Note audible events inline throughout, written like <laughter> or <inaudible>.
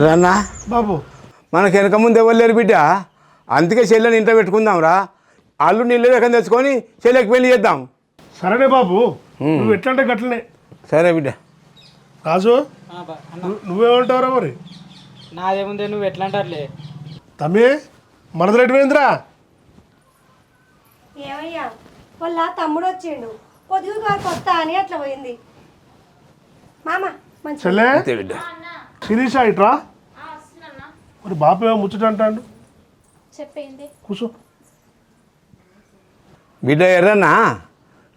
ఎర్రన్నా బాబు. మనకి వెనక ముందు ఎవరు లేరు బిడ్డ? అందుకే చెల్లెని ఇంట్లో పెట్టుకుందాంరా. అల్లు నీళ్ళు రకం తెచ్చుకొని చెల్లెకి పెళ్ళి చేద్దాం. సరేనే బాబు. నువ్వు ఎట్లా అంటే గట్లనే. సరే బిడ్డ. రాజు నువ్వు- నువ్వేమంటావురా మరి? నాదేముందే నువ్వు ఎట్లా అంటారులే తమ్మి మనది ఎటువైందిరా? ఏమయ్యా వాళ్ళ తమ్ముడు వచ్చిండు. పొదుగు గారికి వస్తా అని అట్లా పోయింది. మామ మంచి చెల్లె? శిరీష ఇట్రా? మరి బాపు ఏమో ముచ్చట అంటాడు? చెప్పేంది? కూర్చో బిడ్డ ఎర్రన్నా?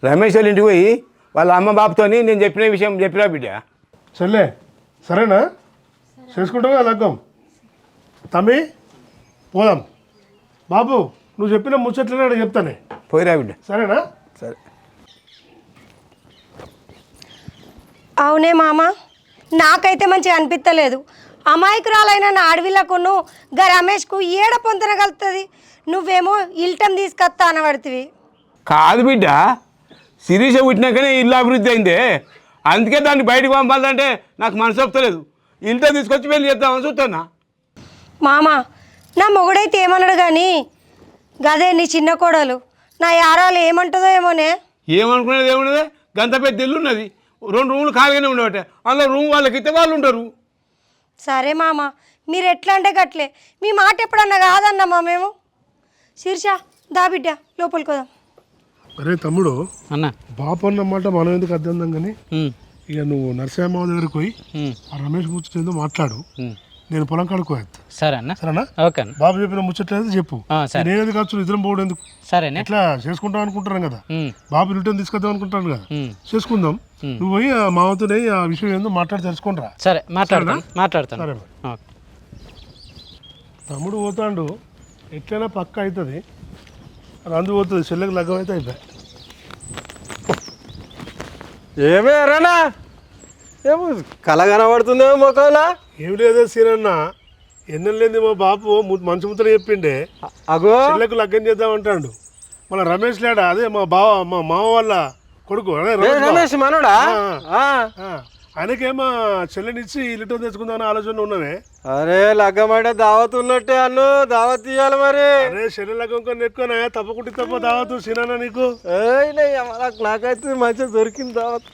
రమేష్ వాళ్ళ ఇంటికి పోయి వాళ్ళ అమ్మ బాబుతోని నేను చెప్పిన విషయం చెప్పినా బిడ్డ. చెల్లె సరేనా? చేసుకుంటావా లగ్గం? తమ్మి పోదాం. బాబు నువ్వు చెప్పిన ముచ్చట్లనే ఆడ చెప్తానే. పోయిరా బిడ్డ. సరేనా? సరే. అవునే మామ నాకైతే మంచిగా అనిపించలేదు అమాయకురాలైన నా అడవిలకును గా రమేష్కు ఏడ పొంతన కలుగుతుంది? నువ్వేమో ఇల్టం తీసుకొస్తా అనబడుతుంది కాదు బిడ్డ శిరీష పుట్టినాకనే ఇల్లు అభివృద్ధి అయిందే. అందుకే దాన్ని బయటకు పంపాలంటే నాకు మనసు ఒప్పుతలేదు. ఇంట్లో తీసుకొచ్చి పెళ్ళి చేద్దామని చూస్తున్నా మామ నా మొగుడైతే ఏమన్నాడు కానీ గదే నీ చిన్న కోడలు. నా యారాలు ఏమంటుందో ఏమోనే. ఏమనుకునేది ఏమున్నది? గంత పెద్ద ఇల్లు ఉన్నది. రెండు రూములు ఖాళీగానే ఉండబట్టే అందులో రూమ్ వాళ్ళకి ఇస్తే వాళ్ళు ఉంటారు సరే మామ మీరు ఎట్లా అంటే గట్లే. మీ మాట ఎప్పుడన్నా కాదన్నమ్మా మేము? శీర్ష దా బిడ్డ లోపలికి పోదాం. అరే తమ్ముడు అన్న. బాపు అన్నమాట మనం ఎందుకు అర్థం కానీ ఇక నువ్వు నరసింహమ్మ దగ్గరికి పోయి ఆ రమేష్ ముచ్చట మాట్లాడు. నేను పొలం కడుక్కోవద్దు సరే అన్న. సరేనా? ఓకే అన్న. బాబు చెప్పిన ముచ్చట్లేదు చెప్పు. సరే. నేను ఎందుకు ఖర్చు ఇద్దరం పోవడం ఎందుకు? సరేనే ఎట్లా చేసుకుంటాం అనుకుంటాను కదా. బాబు రిటర్న్ తీసుకొద్దాం అనుకుంటాను కదా. చేసుకుందాం. నువ్వు పోయి ఆ మామతోనే ఆ విషయం ఏందో మాట్లాడి తెలుసుకుంటా. సరే మాట్లాడతాను. మాట్లాడతాను. సరే. తమ్ముడు పోతాండు. ఎట్లైనా పక్క అవుతుంది రందు పోతుంది. చెల్లెకి లగ్గం అయితే అయిపోయి. ఏమే రానా ఏమో కళ కనబడుతుందేమో మొక్కలా ఏం లేదే సీనన్న. ఎన్నెళ్ళింది మా బాపు మంచి ముద్ర చెప్పిండే. అగో. లగ్గం చేద్దాం అంటాడు మన రమేష్ లేడా? అదే మా బావ మా మామ వాళ్ళ కొడుకు. అదే రమేష్ మనోడా? ఆయనకేమో చెల్లెనిచ్చి ఇల్లుతో తెచ్చుకుందామని ఆలోచన ఉన్నవే అరే లగ్గమంటే దావత్ ఉన్నట్టే అన్ను. దావత్ ఇయ్యాలి మరి. అరే చెల్లె లగ్గం కొన్ని ఎక్కువనే తప్పకుండా తప్ప దావతు సీనన్న నీకు. ఏయ్ నే, నాకు నాకైతే మంచిగా దొరికింది దావత్.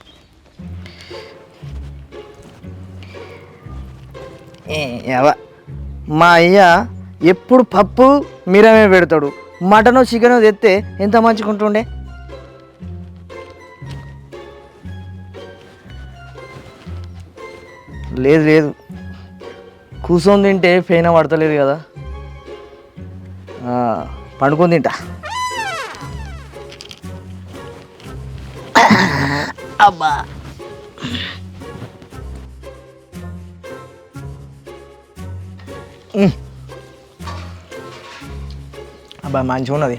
మా అయ్య ఎప్పుడు పప్పు మీరమే పెడతాడు. మటను చికెన్ తెస్తే ఎంత మంచిగా ఉంటుండే లేదు లేదు. కూర్చొని తింటే పెయిన్ పడతలేదు కదా. పండుకొని తింటా. అబ్బా. అబ్బా మంచిగా ఉన్నది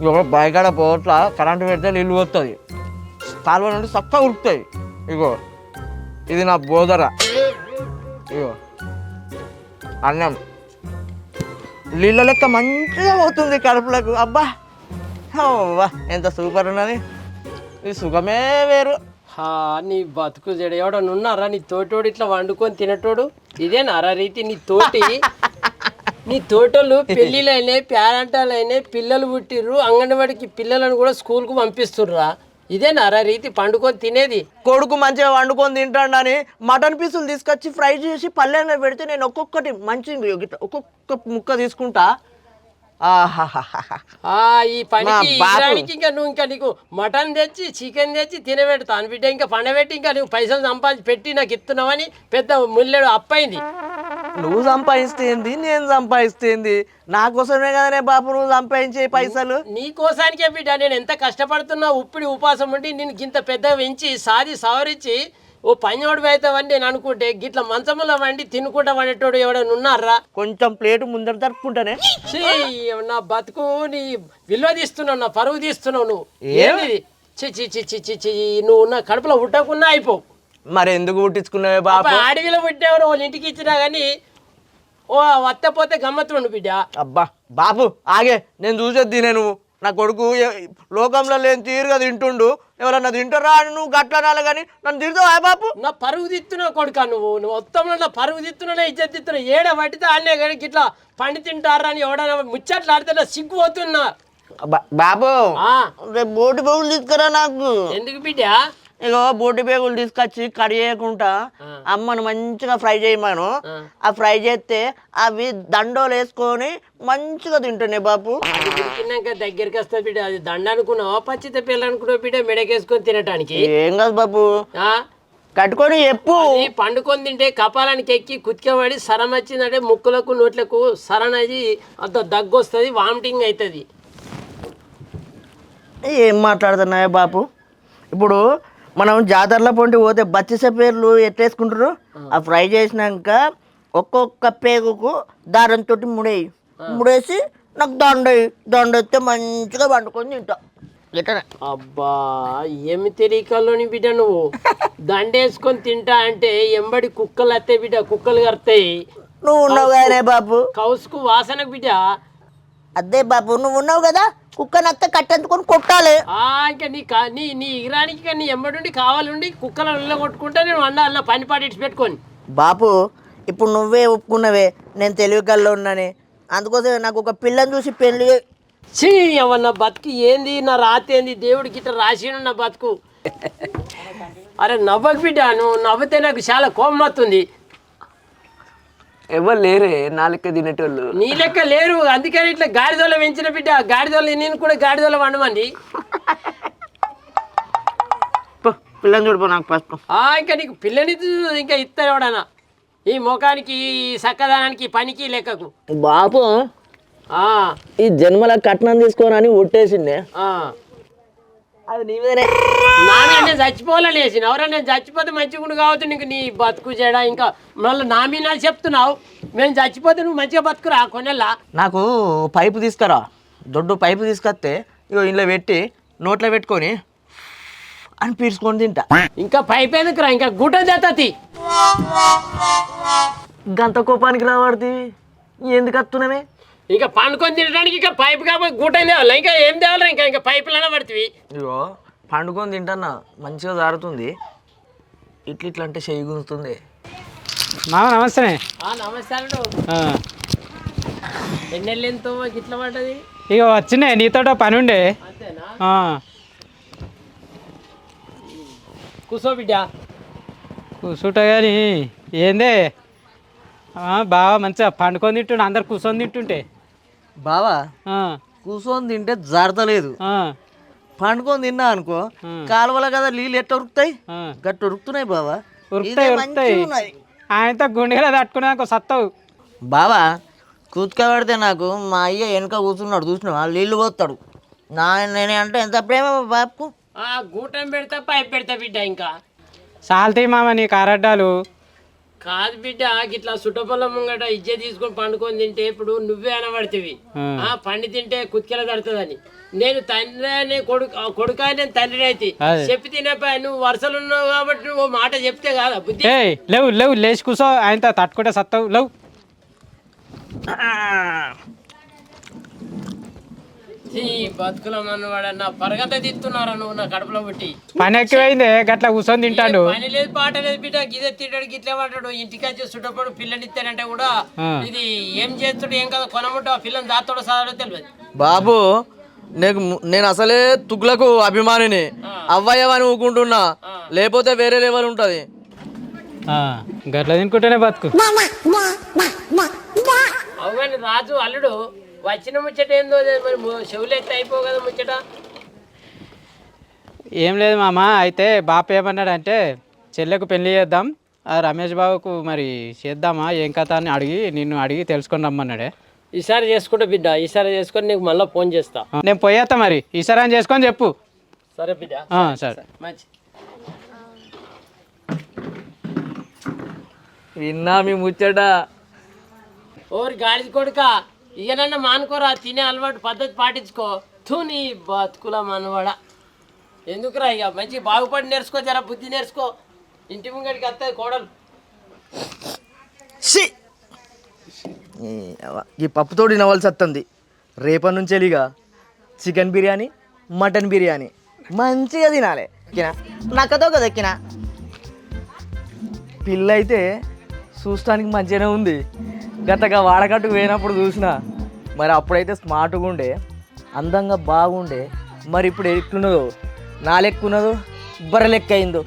ఇక బయకాడ పోట్ల కరెంటు పెడితే నీళ్ళు వస్తుంది కాలువ నుండి చక్కగా ఉరుకుతాయి. ఇగో ఇది నా బోదర ఇగో అన్నం. నీళ్ళ లెక్క మంచిగా పోతుంది కడుపులకు. అబ్బా అవ్వా ఎంత సూపర్ ఉన్నది. ఈ సుఖమే వేరు. నీ బతుకు జడ. ఎవడన్నా ఉన్నారా? నీ తోటోడు ఇట్లా వండుకొని తినటోడు? ఇదేనారా రీతి? నీ తోటి నీ తోటలు పెళ్ళిళ్ళైనాయి పేరంటాలైనాయి పిల్లలు పుట్టిర్రు అంగన్వాడికి పిల్లలను కూడా స్కూల్కు పంపిస్తుర్రా? ఇదేనారా రీతి? పండుకొని తినేది? కొడుకు మంచిగా వండుకొని తింటాడని మటన్ పీసులు తీసుకొచ్చి ఫ్రై చేసి పల్లెల్లో పెడితే నేను ఒక్కొక్కటి మంచి ఒక్కొక్క ముక్క తీసుకుంటా. ఈ పనికి ఇంకా నువ్వు ఇంకా నీకు మటన్ తెచ్చి చికెన్ తెచ్చి తినబెడతాను బిడ్డ ఇంకా పండబెట్టి ఇంకా నువ్వు పైసలు సంపాదించి పెట్టి నాకు ఇస్తున్నావని పెద్ద ముల్లెడు అప్పైంది. నువ్వు సంపాదిస్తేంది నేను సంపాదిస్తేంది నా కోసమే కదనే బాపు నువ్వు సంపాదించే పైసలు. నీ కోసానికే బిడ్డ నేను ఎంత కష్టపడుతున్నా ఉప్పిడి ఉపాసం ఉండి నేను గింత పెద్దగా పెంచి సాది సవరించి ఓ పంజోడు అవుతావని నేను అనుకుంటే గిట్ల మంచములో వండి తినుకుంటా వండేటోడు ఎవడైనా ఉన్నారా? కొంచెం ప్లేట్ ముందర జరుపుకుంటానే. ఛీ, నా బతుకు నీ విలువ తీస్తున్నావు నా పరువు తీస్తున్నావు నువ్వు. ఏంది చి చి చి చి చి చి నువ్వు నా కడుపులో పుట్టకున్నా అయిపోవు మరి ఎందుకు పుట్టించుకున్నావే అబ్బా, అడవిలో పుట్టావు వాళ్ళ ఇంటికి ఇచ్చినా కానీ ఓ వత్త పోతే గమ్మత్తుండు బిడ్డ. అబ్బా బాబు ఆగే నేను చూసేది నువ్వు. నా కొడుకు లోకంలో లేని తీరుగా తింటుండు. ఎవరన్నా తింటారా? అని నువ్వు గట్ల అనాలి కానీ నన్ను తిడతావా బాబు నా పరుగు తిత్తున్నావు కొడుక నువ్వు. నువ్వు మొత్తంలో నా పరుగు తిత్తున్నా ఇజ్జత్ తిత్తున్నా ఏడ పట్టితే ఆడనే కానీ ఇట్లా పండి తింటారా అని ఎవడన్నా ముచ్చట్లు ఆడితే నా సిగ్గు పోతున్నా. బా- బాబు రేపు బోటి పేగులు తీసుకురా నాకు. ఎందుకు బిడ్డ? ఇగో బోటి పేగులు తీసుకొచ్చి కడి చేయకుండా అమ్మను మంచిగా ఫ్రై చేయమను. ఆ. ఫ్రై చేస్తే అవి దండోలు వేసుకొని మంచిగా తింటున్నాయి బాపు. ఉడికినాక దగ్గరికి వస్తుంది బిడ్డ అది దండ అనుకున్నావా? పచ్చిత పిల్ల అనుకున్నావు బిడ్డ? మెడకేసుకొని తినటానికి? ఏం కాదు బాపు. కట్టుకొని ఎప్పు పండుకొని తింటే కపాలానికి ఎక్కి కుతికబడి సరం వచ్చిందంటే ముక్కులకు నోట్లకు సరనది అంత దగ్గు వస్తుంది వామిటింగ్ అవుతుంది ఏం మాట్లాడుతున్నాయా బాపు. ఇప్పుడు మనం జాతరల పొంటి పోతే బచ్చిస పేర్లు ఎట్లేసుకుంటారు ఆ ఫ్రై చేసినాక ఒక్కొక్క పేగుకు దారం తోటి ముడేయి. ముడేసి నాకు దండయి. దండెత్తే మంచిగా వండుకొని తింటా. ఇట్లనే అబ్బా ఏమి తెలియకల్లోని బిడ్డ నువ్వు? <laughs> దండేసుకొని తింటా అంటే ఎంబడి కుక్కలు వస్తాయి బిడ్డ కుక్కలు కడతాయి. నువ్వు ఉన్నావు కదనే బాపు కౌసుకు వాసన బిడ్డ. అదే బాపు నువ్వు ఉన్నావు కదా? కుక్క నత్త కట్టెందుకొని కొట్టాలి. ఆ ఇంకా నీ కా నీ నీ ఇరానికి కానీ నీ ఎంబడుండి కావాలండి కుక్కల ఇళ్ళ కొట్టుకుంటే నేను వండ అన్న పని పాటి పెట్టుకొని. బాపు ఇప్పుడు నువ్వే ఒప్పుకున్నవే నేను తెలివి కల్లో ఉన్నాని అందుకోసం నాకు ఒక పిల్లని చూసి పెళ్ళి. చీ అవన్న బతుకు ఏంది? నా రాతి ఏంది? దేవుడికి ఇట్లా రాసిండు నా బతుకు. <laughs> అరే నవ్వకు బిడ్డ నువ్వు నవ్వితే నాకు చాలా కోపం వస్తుంది. ఎవరు లేరే నాలుక తినేటోళ్ళు. నీ లెక్క లేరు అందుకని ఇట్లా గాడిదోల పెంచిన బిడ్డ గాడిదోల నేను కూడా గాడిదోల వండమంది పో, పిల్లని చూడిపో నాకు ఫస్ట్ ఆ ఇంకా నీకు పిల్లని ఇంకా ఇస్తారు ఎవడన్నా. ఈ ముఖానికి ఈ సక్కదనానికి ఈ పనికి లెక్కకు. బాపు ఆ, ఈ జన్మల కట్నం తీసుకోనని ఒట్టేసిందే ఆ. అది నీవేనే నాన్న నేను చచ్చిపోవాలని వేసిన ఎవరా నేను చచ్చిపోతే మంచిగా ఉండు కావచ్చు నీకు నీ బతుకు చెడ. ఇంకా మళ్ళీ నా మీద చెప్తున్నావు. మేము చచ్చిపోతే నువ్వు మంచిగా బతుకురా కొనెల్లా నాకు పైపు తీసుకురా. దొడ్డు పైపు తీసుకొస్తే ఇగో ఇంట్లో పెట్టి నోట్లో పెట్టుకొని అని పీల్చుకొని తింటా. ఇంకా పైపోయినకురా ఇంకా గుడ్డ జతతి గంత కోపానికి రావాడుతుంది ఎందుకు వస్తున్నామే ఇంకా పండుకొని తినడానికి ఇంకా పైపు కాబట్టి గుడ్డ తేవాలి ఇంకా ఏం తేవాలి ఇంకా? ఇంకా పైపులనే పడుతుంది ఇగో పండుకొని తింటానా మంచిగా జారుతుంది. ఇట్ల ఇట్లా అంటే చెయ్యి గుంజుతుంది. మామ నమస్తే. ఆ. ఎన్నెళ్ళు ఎంతో గిట్ల పడ్డది? ఇక వచ్చినాయి నీతో పని ఉండే అంతేనా? ఆ. కూసో బిడ్డ. కూర్చుంట కానీ ఏందే? ఆ, బాగా మంచిగా పండుకొని తింటుండే అందరు కూర్చొని తింటుంటే బావా ఆ, కూర్చొని తింటే జారతలేదు. ఆ, పండుకొని తిన్నా అనుకో కాలువల కదా నీళ్ళు ఎట్ట ఉరుకుతాయి. గట్ట ఉరుకుతున్నాయి బావా. ఉరుకుతాయి ఉరుకుతాయి. ఆయనతో గుండెగా తట్టుకున్నాక సత్తవు. బావా కూతుకబడితే నాకు మా అయ్య వెనక కూర్చున్నాడు చూసినావా? నీళ్ళు పోతాడు నా నేనే అంటే ఎంత ప్రేమ బాపుకు ఆ గూటం పెడతా పైపు పెడతా బిడ్డ ఇంకా. సాల్తీ మామ నీ కారడ్డాలు కాదు బిడ్డ గిట్లా సుట్టపొల్ల ముంగట ఇజ్జే తీసుకొని పండుకొని తింటే ఇప్పుడు నువ్వే అనబడుతుంది ఆ. పండి తింటే కుత్కెల తడుతుందని. నేను తండ్రి అనే కొడుకు కొడుకు నేను తండ్రి అయితే. చెప్పి తినపా నువ్వు వరుసలు ఉన్నావు కాబట్టి నువ్వు ఓ మాట చెప్తే కాదా బుద్ధి? ఏయ్ లేవు లేవు లేచి కూర్చో ఆయనతో తట్టుకుంటే సత్తవు లేవు. బతుకుల మనవాడన్న పరగత తిత్తున్నారా నువ్వు నా కడుపులో పుట్టి? పని ఎక్కువైంది గట్లా కూర్చొని తింటాడు. పని లేదు పాట లేదు బిడ్డ గిదే తింటాడు గిట్లే పడ్డాడు. ఇంటికి వచ్చి చుట్టపడు పిల్లని ఇస్తానంటే కూడా. ఇది ఏం చేస్తాడు ఏం కదా కొనముట్టో ఆ పిల్లని దాతోడో సాదో తెలియదు. బాబు నేను నేను అసలే తుగ్లకు అభిమానిని. అవ్వయ్యవని ఊకుంటున్నా. లేకపోతే వేరే లెవెల్ ఉంటుంది. ఆ, గట్ల తినుకుంటేనే బతుకు. అవునండి రాజు అల్లుడు వచ్చిన ముచ్చట ఏందో మరి చెవులు ఎత్తి అయిపో కదా ముచ్చట. ఏం లేదు మామ అయితే బాప ఏమన్నాడు అంటే చెల్లెకు పెళ్ళి చేద్దాం ఆ రమేష్ బాబుకు మరి చేద్దామా ఏం కథ అని అడిగి నిన్ను అడిగి తెలుసుకొని రమ్మన్నాడే. ఈసారి చేసుకుంటా బిడ్డ ఈసారి చేసుకొని నీకు మళ్ళీ ఫోన్ చేస్తా. నేను పోయేస్తా మరి ఈసారి అని చేసుకొని చెప్పు. సరే బిడ్డ. ఆ, సరే మంచి. విన్నా మీ ముచ్చట. ఓరి గాడిద కొడుక. ఇకనన్నా మానుకోరా తినే అలవాటు పద్ధతి పాటించుకో. తూ నీ బతుకుల మనవాడ. ఎందుకురా ఇక? మంచి బాగుపడి నేర్చుకో జర బుద్ధి నేర్చుకో. ఇంటి ముంగడికి వస్తుంది కోడలు. ఈ ఈ పప్పుతో తినవలసి వస్తుంది. రేపటి నుంచి ఇక చికెన్ బిర్యానీ మటన్ బిర్యానీ. మంచిగా తినాలి. ఎక్కినా? నక్కతో కదా ఎక్కినా? పిల్ల అయితే చూస్తానికి మంచిగానే ఉంది. గతగా వాడకట్టుకు పోయినప్పుడు చూసిన మరి అప్పుడైతే స్మార్ట్గా ఉండే అందంగా బాగుండే మరి ఇప్పుడు ఎట్లున్నదో? నా లెక్క ఉన్నదో? బర్రె లెక్క అయిందో?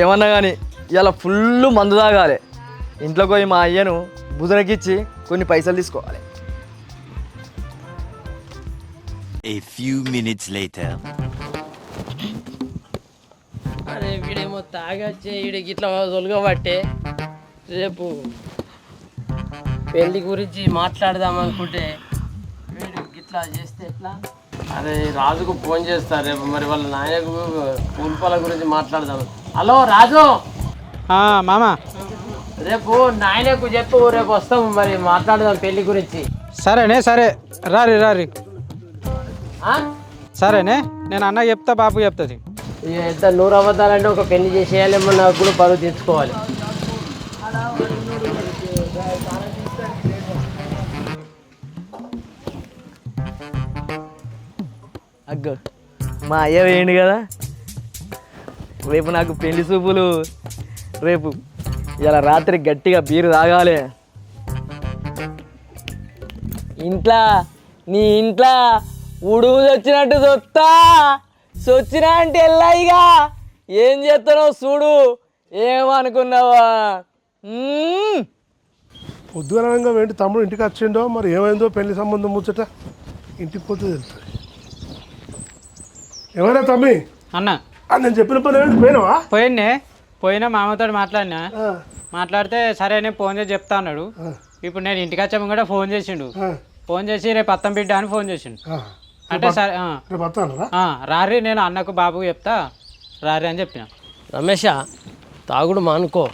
ఏమన్నా కానీ ఇలా ఫుల్ మందు తాగాలి. ఇంట్లోకి పోయి మా అయ్యను బుదరకిచ్చి కొన్ని పైసలు తీసుకోవాలి. A few minutes later. అరే వీడేమో తాగొచ్చే వీడికి ఇట్లా తొలగబట్టే రేపు పెళ్ళి గురించి మాట్లాడదాం అనుకుంటే వీడు ఇట్లా చేస్తే ఎట్లా? అరే రాజుకు ఫోన్ చేస్తా రేపు. మరి వాళ్ళ నాయనకు పూల్పాల గురించి మాట్లాడదాం. హలో రాజు! మామ. రేపు నాయనకు చెప్పు రేపు వస్తాము మరి మాట్లాడదాం పెళ్ళి గురించి. సరేనే సరే. రారి రారి? సరేనే. నేను అన్న చెప్తా బాబు చెప్తుంది. ఎంత నూరు అబద్ధాలంటే ఒక పెళ్ళి చేసేయాలి నాకు కూడా పరువు తెచ్చుకోవాలి అగ్గ. మా అయ్య వేయండి కదా. రేపు నాకు పెళ్ళి చూపులు. రేపు ఇలా రాత్రి గట్టిగా బీరు తాగాలి. ఇంట్లో నీ ఇంట్లో ఉడుగు వచ్చినట్టు చొత్తా. సొచ్చినా అంటే ఎల్లాయిగా ఏం చేస్తానో చూడు. ఏమనుకున్నావా? మ్మ్. పొద్దుగలంగా వెంటి తమ్ముడు ఇంటికి వచ్చిండో? మరి ఏమైందో పెళ్ళి సంబంధం ముచ్చట? ఇంటికి పోతే తెలుసు. ఏమైనా తమ్మి? అన్న. ఆ, నేను చెప్పిన పని ఏంటి పోయినావా? పోయిన్నే పోయినా మామతో మాట్లాడినా. మాట్లాడితే సరే నేను ఫోన్ చేసి చెప్తా అన్నాడు. ఇప్పుడు నేను ఇంటికి వచ్చాము కూడా ఫోన్ చేసిండు. ఫోన్ చేసి రేపు అత్తం బిడ్డ అని ఫోన్ చేసిండు. అంటే సరే రారి నేను అన్నకు బాబుకు చెప్తా. రారి అని చెప్పిన. రమేష తాగుడు మానుకో?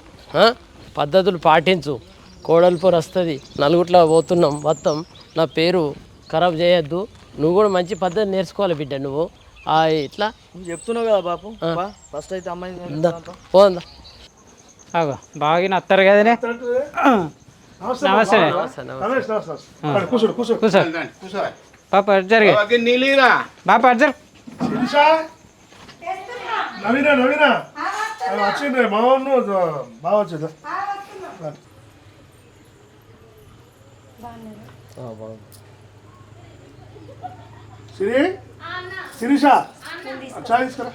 పద్ధతులు పాటించు. కోడలిపోరు వస్తుంది. నలుగుట్లా పోతున్నాం మొత్తం నా పేరు ఖరాబ్ చేయొద్దు. నువ్వు కూడా మంచి పద్ధతి నేర్చుకోవాలి బిడ్డ నువ్వు. ఇట్లా. చెప్తున్నావు కదా బాపు. ఫస్ట్ అయితే అమ్మాయి ఇందా, పోందా. అగో బాగా అత్తారు కదనే. నమస్తే. కూర్చోడు కూర్చో. పాప నీళ్ళిరా బాప అటు జరు. శిరీషా? నవీనా నవీనా? వచ్చిండ్రే మా బాగా వచ్చేదా సిరి? శిరీష చాయ్ తీసుకురా.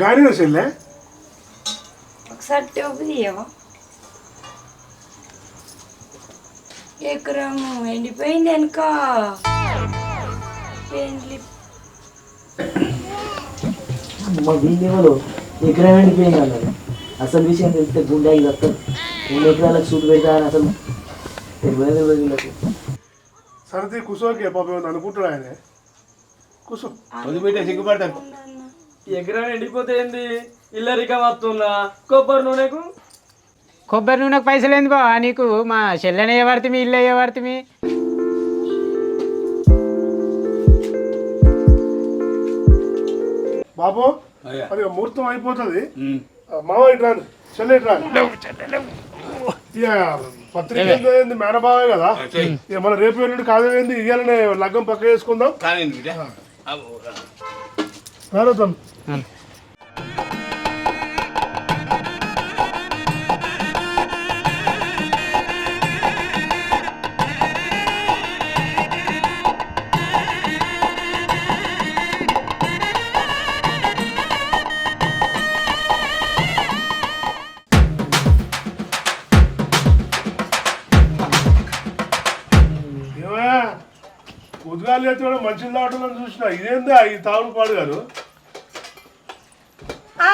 పిల్లగాడు ఆ గాడి చెల్లె? ఒకసారి టోపు తీయవా? ఎకరం ఎండిపోయింది వెనక మా దీనిలో ఎకరం ఎండిపోయింది అన్నాడు అసలు విషయం తెలిస్తే గుండె ఇది వస్తుంది రెండు ఎకరాలకు సూట్ పెడతా అని అసలు తెలియదు తెలియదు వీళ్ళకి. సరది కూర్చోకే పాప అనుకుంటాడు ఆయన? కూర్చో వదిలిపెట్టే సిగ్గుపడతాను ఎకరం ఎండిపోతే ఏంది? ఇల్లరిక వస్తుందా? కొబ్బరి నూనెకు? కొబ్బరి నూనెకు పైసలు ఏంది బావా? నీకు మా చెల్లెని ఏ పడుతుంది ఇల్లు ఏ పడుతుంది బాబు. అది ముహూర్తం అయిపోతుంది. మావ ఇట్రా చెల్లె ఇట్రా పత్రిక ఏంది, మేనబావే కదా. ఇక మన రేపు ఎల్లుండి కాదు ఏంది? ఇయ్యాలనే లగ్గం పక్క వేసుకుందాం కానీ బిడ్డ రారోద్దాం కూడా మంచిది తాగటం చూసిన. ఇదేందా? ఈ తాగుడు పాడు గారు ఆ,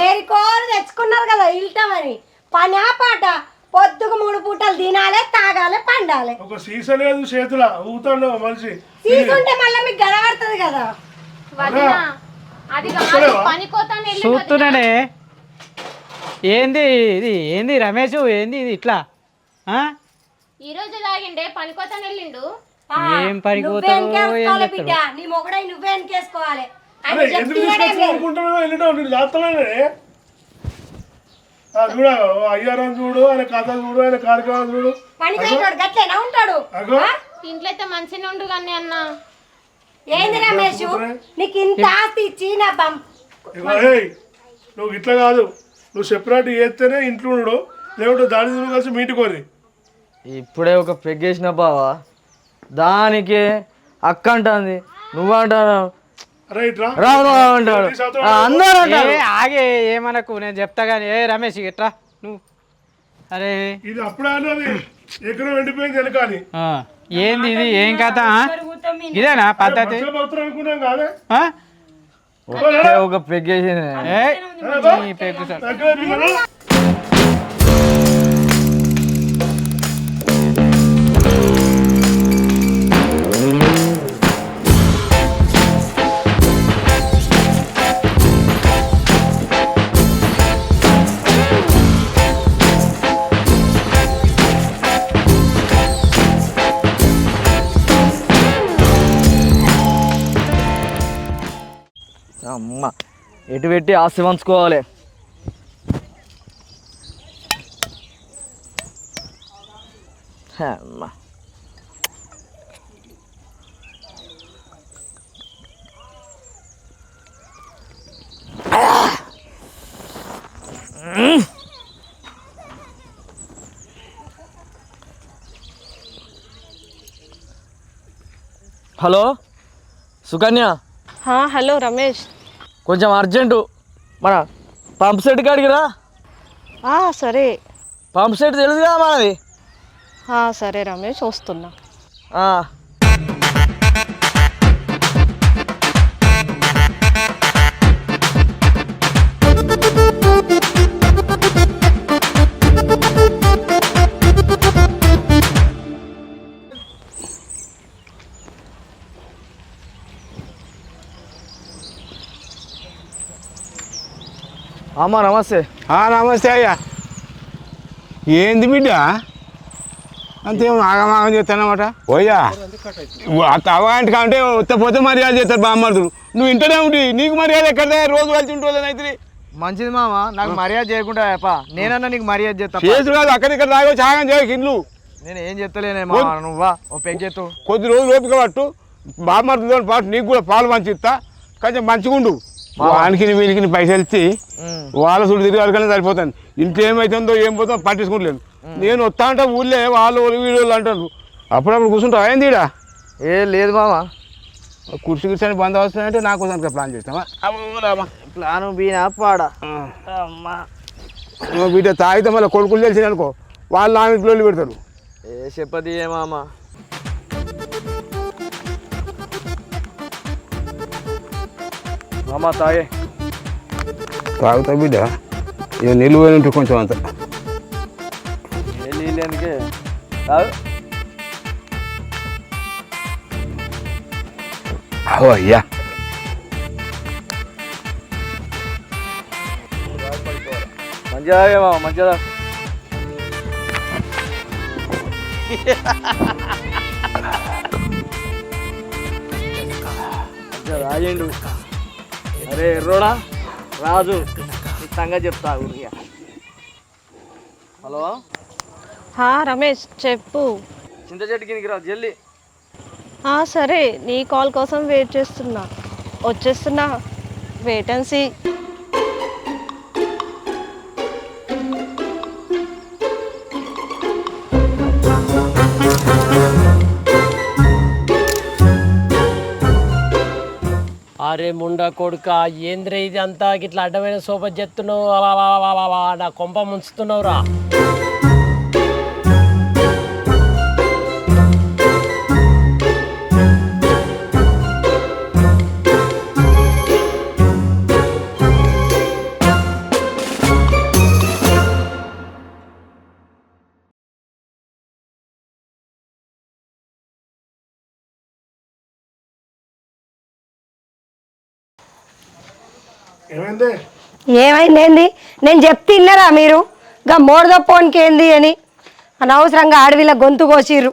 ఏరికోరు తెచ్చుకున్నారు కదా ఇల్టమని పని పాట. పొద్దుకు మూడు పూటలు తినాలి తాగాలి పండాలి. ఒక సీస లేదు చేతుల ఊతాడు మనిషి. తీసుంటే మళ్ళీ మీకు గడబడుతుంది కదా. అది కాదు పనికోతాను వెళ్ళి చూస్తున్నానే. ఏంది ఇది ఏంది రమేష్ ఏంది ఇది ఇట్లా? ఆ? ఈ రోజు తాగిండే పనికోతాను వెళ్ళిండు. ఏం పనికి నువ్వే ఏం వెనకేసుకోవాలి చేస్తాడో. బిడ్డ. నీ మొగడై నువ్వే వెనకేసుకోవాలి. ఆయన అరే ఎందుకు తీసుకొచ్చి ఊరుకుంటున్నావు వెళ్ళడం నేను చూడ అయ్యారం చూడు ఆయన కథ చూడు ఆయన కార్యక్రమం చూడు. పని చేయటాడు గట్లేనా ఉంటాడు? అగో. ఇంట్లో అయితే మంచిగా ఉండు కానీ అన్న. ఏంది రమేష్? నీకు ఇంత ఆస్తి ఇచ్చి నా బం నువ్వు ఇట్లా కాదు. నువ్వు సెపరేట్ చేస్తేనే ఇంట్లో ఉండు. లేకుంటే దాని కలిసి మీ ఇంటికి కోరి ఇప్పుడే ఒక పెగ్గేసిన బావా. దానికి అక్క అంటుంది నువ్వు అంటాను అరే ఇట్రా రావు రావు అంటాడు అందరూ అంటారు. ఏ ఆగే ఏమనకు? నేను చెప్తా కానీ ఏ రమేష్ ఇట్రా. నువ్వు. అరే. ఇది అప్పుడే అన్నది? ఎకరం ఎండిపోయింది వెనక అని ఆ, ఏంది ఇది? ఏం కథ? ఆ? ఇదేనా పద్ధతి? మంచిగా భక్తులు అనుకున్నాం కాదే? ఆ? ఒకే ఒక పెగ్గేసింది ఏ, పెగ్గు సార్. దగ్గర ఎటు పెట్టి ఆస్తి పంచుకోవాలి అమ్మ హలో సుకన్య హలో రమేష్ కొంచెం అర్జెంటు. మన పంప్ సెట్ కాడికి రా. ఆ, సరే. పంప్ సెట్ తెలుసుగా మనది. ఆ, సరే రమేష్ వస్తున్నా. ఆ. అమ్మ నమస్తే. ఆ, నమస్తే అయ్యా. ఏంది బిడ్డ? అంతేమో ఆగమాగం చేస్తానమాట? ఓయ్యా తవ్వాంటి కంటే ఉత్త పోతే మర్యాద చేస్తారు బామ్మర్దులు. నువ్వు ఇంటనే ఉండి నీకు మర్యాద ఎక్కడ రోజు కలిసి ఉంటుంది అయితే. మంచిది మామ నాకు మర్యాద చేయకుండా చెప్ప. నేనన్నా నీకు మర్యాద చేస్తా చేసు కాదు అక్కడిక్కడ తాగో ఛాయం చేయకు ఇల్లు నేను ఏం చెప్తలేనే మామ నువ్వా? ఓ పెగ్ చేతు కొద్ది రోజులు ఓపిక పట్టు. బామ్మర్దుతో పాటు నీకు కూడా పాలు పంచిస్తా. కొంచెం మంచిగుండు. వానికి వీనికి పైసలు ఇచ్చి వాళ్ళ చుట్టూ తిరిగి వాళ్ళకనే సరిపోతాను ఇంట్లో ఏమైతుందో ఏం పోతుందో పట్టించుకోలేదు నేను వస్తా అంటే ఊళ్ళే వాళ్ళు వాళ్ళు అంటారు. అప్పుడప్పుడు కూర్చుంటావు ఈడ? ఏ లేదు మామ. కుర్చీ కూర్చొని బంద్ వస్తున్నాయంటే నా కోసం ప్లాన్ చేస్తావా? రామా. ప్లాను బీనా పాడా. బిడ్డ తాగితే మళ్ళీ కొడుకులు తెలిసింది అనుకో. వాళ్ళు ఆమె పిల్లలు పెడతారు. ఏ చెప్పది ఏ మామ తాగే తాగుతా బిడ్డ ఇక నిలువ ఉంటే కొంచెం అంత ఏ నీళ్ళు ఎందుకే తాగు ఓ అయ్యా మంచిగా తాగే మామ మంచిగా తాగు. అరే ఎర్రోడా? రాజు సంగతి చెప్తా ఊరిగా హలో? హా రమేష్ చెప్పు. చింత చెట్టు కిందికి రా జల్దీ. ఆ, సరే నీ కాల్ కోసం వెయిట్ చేస్తున్నా. వచ్చేస్తున్నా. Wait and see. అరే ముండ కొడుక ఏంద్రే ఇది అంతా? ఇట్లా అడ్డమైన సోప చెత్తున్నావు నా కొంప ముంచుతున్నావురా. ఏమైంది? ఏంది నేను చెప్తే ఇన్నరా మీరు? గా మోడదప్పోనికి ఏంది అని? అనవసరంగా అడవిలో గొంతు కోసిర్రు.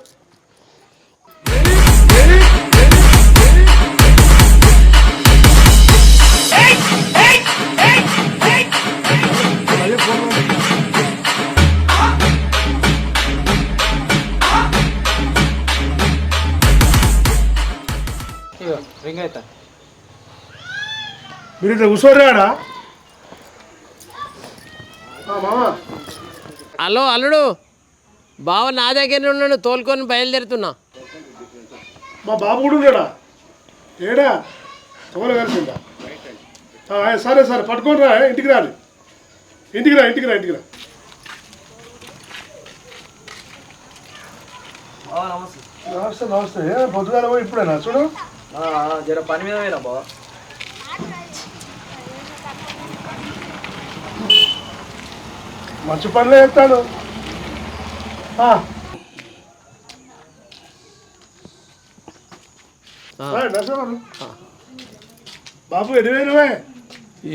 మీరు ఇట్లా కూర్చోరాడా హలో అల్లుడు. బావ నా దగ్గర ఉన్నాడు తోలుకొని బయలుదేరుతున్నా. మా బాబు కూడా ఉన్నాడా? ఏడా? తోల కలిసిందా? ఆ, సరే సరే పట్టుకొని రా ఇంటికి రాలి. ఇంటికి రా ఇంటికి రా ఇంటికి రా. నమస్తే. నమస్తే ఏ, పొద్దుగాల పోయి ఇప్పుడేనా? చూడు. జర పని మీద పోయినా బావ. మంచి పనులే నరసింహరావు. బాబు. ఎడిపోయినవే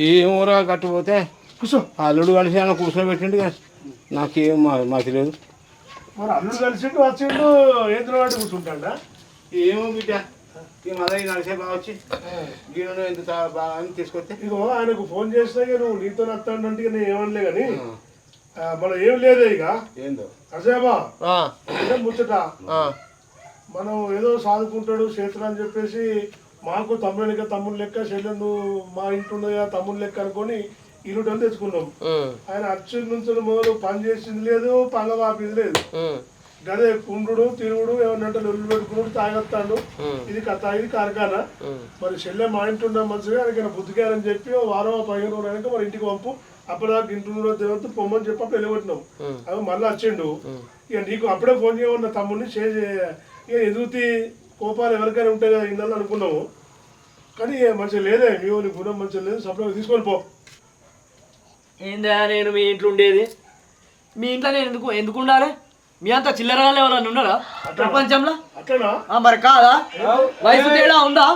ఏమోరా కట్టుపోతే కూర్చో. అల్లుడు కలిసి ఆయన కూర్చోబెట్టిండు కానీ నాకేం మాకు తెలియదు. మరి అల్లుడు కలిసిండు వచ్చిండు ఏం వాటి కూర్చుంటాడా? ఏమో బిడ్డ. ఈ మదయ్య నడిచే బాగా వచ్చి ఎంత బాగా అని తీసుకొస్తే ఇగో ఆయనకు ఫోన్ చేసినా నువ్వు నీతో వస్తానంటే నేను ఏమనలే కానీ మనం ఏం లేదే ఇక. ఇదే ముచ్చట. మనం ఏదో సాదుకుంటాడు చేతులు అని చెప్పేసి మాకు తమ్ముడు లెక్క తమ్ముడు లెక్క చెల్లె నువ్వు మా ఇంటి ఉన్నదా తమ్ముడు లెక్క అనుకొని ఇల్లుటని తెచ్చుకున్నాం. ఆయన అచ్చు నుంచి మొదలు పని చేసింది లేదు పంగ వాపింది లేదు. గదే కుండు తిరుగుడు ఏమన్నంటే లొల్లు పెట్టుకున్నాడు తాగొస్తాడు. ఇది కథ ఇది కార్ఖానా. మరి చెల్లె మా ఇంటి ఉన్న మంచిగా ఆయనకి బుద్ధిగారని చెప్పి వారం పదిహేను రోజులు మరి ఇంటికి పంపు. అప్పటిదాకా ఇంటి దేవంతో పొమ్మని చెప్పి అప్పుడు వెళ్ళగొట్టినాం. అవి మళ్ళీ వచ్చిండు. ఇక నీకు అప్పుడే ఫోన్ చేయమన్న తమ్ముడిని చే ఇక ఎదుగుతి కోపాలు ఎవరికైనా ఉంటాయి కదా ఇన్నాళ్ళు అనుకున్నాము. కానీ మంచిగా లేదే మీ నీ గుణం మంచిగా లేదు సపరేట్ తీసుకొని పో. ఏందా నేను మీ ఇంట్లో ఉండేది? మీ ఇంట్లో నేను ఎందుకు ఎందుకు ఉండాలి? మీ అంతా చిల్లరగానే ఎవరన్నా ఉన్నారా? ప్రపంచంలో? మరి కాదా? వయసు తేడా ఉందా?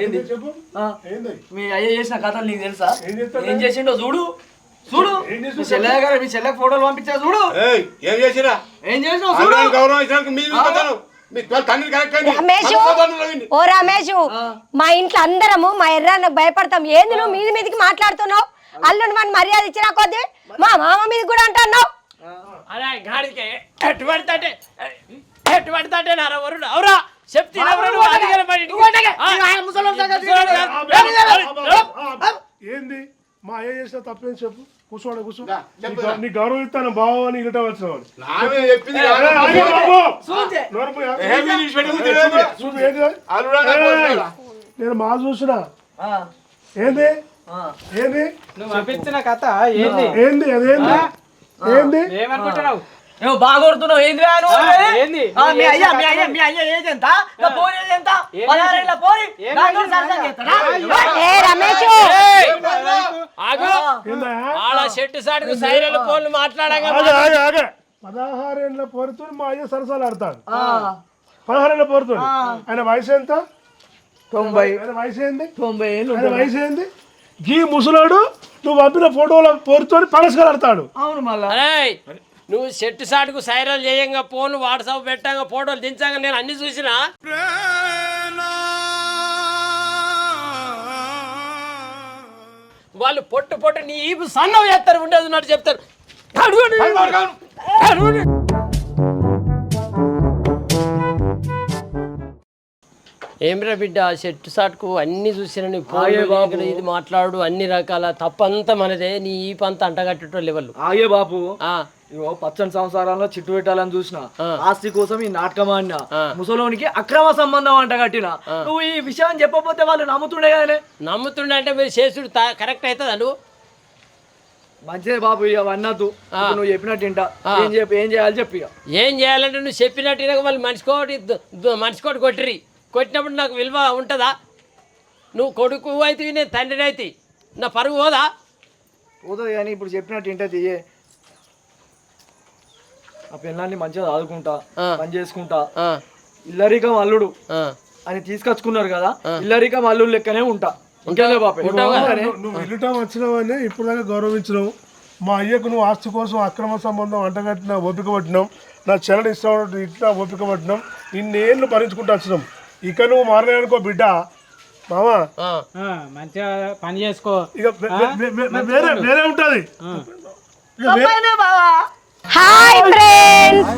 ఏంది? చెప్పు? ఆ, ఏంది? మీ అయ్య చేసిన కథలు నీకు తెలుసా? ఏం చేసిండో చూడు. చూడు? మీ చెల్లె గారు మీ చెల్లెకి ఫోటోలు పంపించా చూడు. ఏయ్ ఏం చేసిరా ఏం చేసినావు చూడు. గౌరవం ఇచ్చినందుకు మీ విని. ఓ రమేష్ మా ఇంట్లో అందరము మా ఎర్రాన్నకు భయపడతాం. ఏంది నువ్వు మీది మీదికి మాట్లాడుతున్నావు? అల్లుడు మన మర్యాద ఇచ్చినా కొద్ది? మా మామ మీద కూడా అంటున్నావు? అరే గాడికి ఎటు పడతాంటే? ఎటు పడతాంటే నారా వరుడు అవురా ఏంది? మా అయ్య చేసిన తప్పేం చెప్పు? కూర్చోండి కూర్చో. నీ గౌరవం ఇస్తాను బావ అని ఇగట. ఏ వదిలేరా? నేను మా చూసిన. ఆ, ఏంది? ఆ. ఏంది? నువ్వు కథ ఏంది? ఏంది అదేంది ఏంది? ఏమనుకుంటున్నావు? ఏమో బాగా కొడుతున్నావు ఏంది? నువ్వు? మీ నువ్వు అయ్యా మీ అయ్యా మీ అయ్యా ఏజ్ ఎంత? నా పోరి ఏజ్ ఎంత? ఏం పదహారేళ్ళ పోరి ఏం నాతో చేసిన సరసం అయ్యా? చేస్తాడా? ఏ రమేష్? ఆగు. ఏందా? ఆడ చెట్టు సాటుకు సైరలు ఫోన్లు మాట్లాడంగా ఆగే ఆగే ఆగే. పదహారేళ్ళ పోరుతో మా అయ్య సరసాలు ఆడతాడు. ఆ, పదహారేళ్ళ పోరుతో ఆయన వయసు ఎంత? తొంభై. ఆయన వయసు ఏంది? తొంభై ఏళ్ళు ఆయన వయసు ఏంది? గీ ముసలాడు నువ్వు పంపిన ఫోటోల పోరుతో పరస్కాలు ఆడతాడు అవును మళ్ళా. నువ్వు చెట్టు సాటుకు సైరలు చేయంగా ఫోన్ వాట్సాప్ పెట్టంగా ఫోటోలు దించాగా నేను అన్ని చూసినా? వాళ్ళు పొట్టు పొట్టు నీ ఈపు సన్నం చేస్తారు ఉండేది ఉన్నట్టు చెప్తారు. ఏమిరా బిడ్డ చెట్టు సాటుకు అన్ని చూసిన నీ బాబు. ఇది మాట్లాడు అన్ని రకాల తప్పంతా మనదే నీ ఈపంతా అంటగట్టేటోళ్ళు ఎవరు? ఆగే బాపు ఇగో పచ్చని సంసారాల్లో చిట్టు పెట్టాలని చూసిన. ఆస్తి కోసం ఈ నాటకం ఆడినా. ముసలోనికి అక్రమ సంబంధం అంట కట్టిన నువ్వు ఈ విషయం చెప్పకపోతే వాళ్ళు నమ్ముతుండే కదనే? నమ్ముతుండే అంటే మీరు చేసుడు కరెక్ట్ అవుతుందా నువ్వు? మంచిదే బాబు ఇక అన్నద్దు నువ్వు చెప్పినట్టు ఇంట ఏం చెప్పి ఏం చేయాలి చెప్పి ఏం చేయాలంటే నువ్వు చెప్పినట్టు వాళ్ళు మనిషికోటి మనిషికోటి కొట్టిరి కొట్టినప్పుడు నాకు విలువ ఉంటుందా? నువ్వు కొడుకు అయితే నేను తండ్రిని అయితే. నా పరుగు పోదా? పోతుంది కానీ ఇప్పుడు చెప్పినట్టు తీయే. ఆ పిల్లాన్ని మంచిగా చదువుకుంటా ఆ. పని చేసుకుంటా. ఇల్లరికం అల్లుడు. అని తీసుకొచ్చుకున్నారు కదా ఇల్లరికం అల్లుడు లెక్కనే ఉంటా. ఇంకేలే బాపే? నువ్వు- వచ్చినావని ఇప్పుడు గౌరవించినావు. మా అయ్యకు నువ్వు ఆస్తి కోసం అక్రమ సంబంధం అంటగట్టిన ఓపిక పట్టినాం నా చెల్లెని ఇష్టం ఇట్లా ఓపిక పట్టినాం ఇన్నేళ్ళు భరించుకుంటూ వచ్చినాం. ఇక నువ్వు మారలేనుకో బిడ్డ. మామా. మంచిగా పని చేసుకో. ఇక వేరే వేరే ఉంటుంది. Hi friends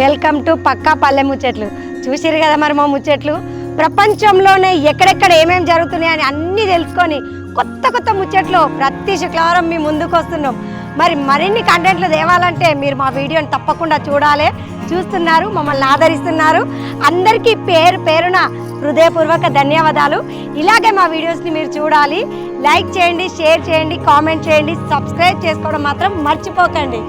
welcome to Pakka Palle Muchatlu. చూసిరు కదా మరి మా ముచ్చట్లు? ప్రపంచంలోనే ఎక్కడెక్కడ ఏమేమి జరుగుతున్నాయని అన్నీ తెలుసుకొని కొత్త కొత్త ముచ్చట్లు ప్రతి శుక్రవారం మీ ముందుకు వస్తున్నాం. మరి మరిన్ని కంటెంట్లు తేవాలంటే మీరు మా వీడియోని తప్పకుండా చూడాలి. చూస్తున్నారు మమ్మల్ని ఆదరిస్తున్నారు. అందరికీ పేరు పేరున హృదయపూర్వక ధన్యవాదాలు. ఇలాగే మా వీడియోస్ని మీరు చూడాలి. లైక్ చేయండి షేర్ చేయండి కామెంట్ చేయండి సబ్స్క్రైబ్ చేసుకోవడం మాత్రం మర్చిపోకండి.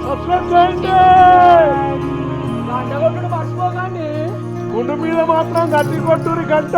గుండు మీద మాత్రం గట్టి కొట్టురి గంట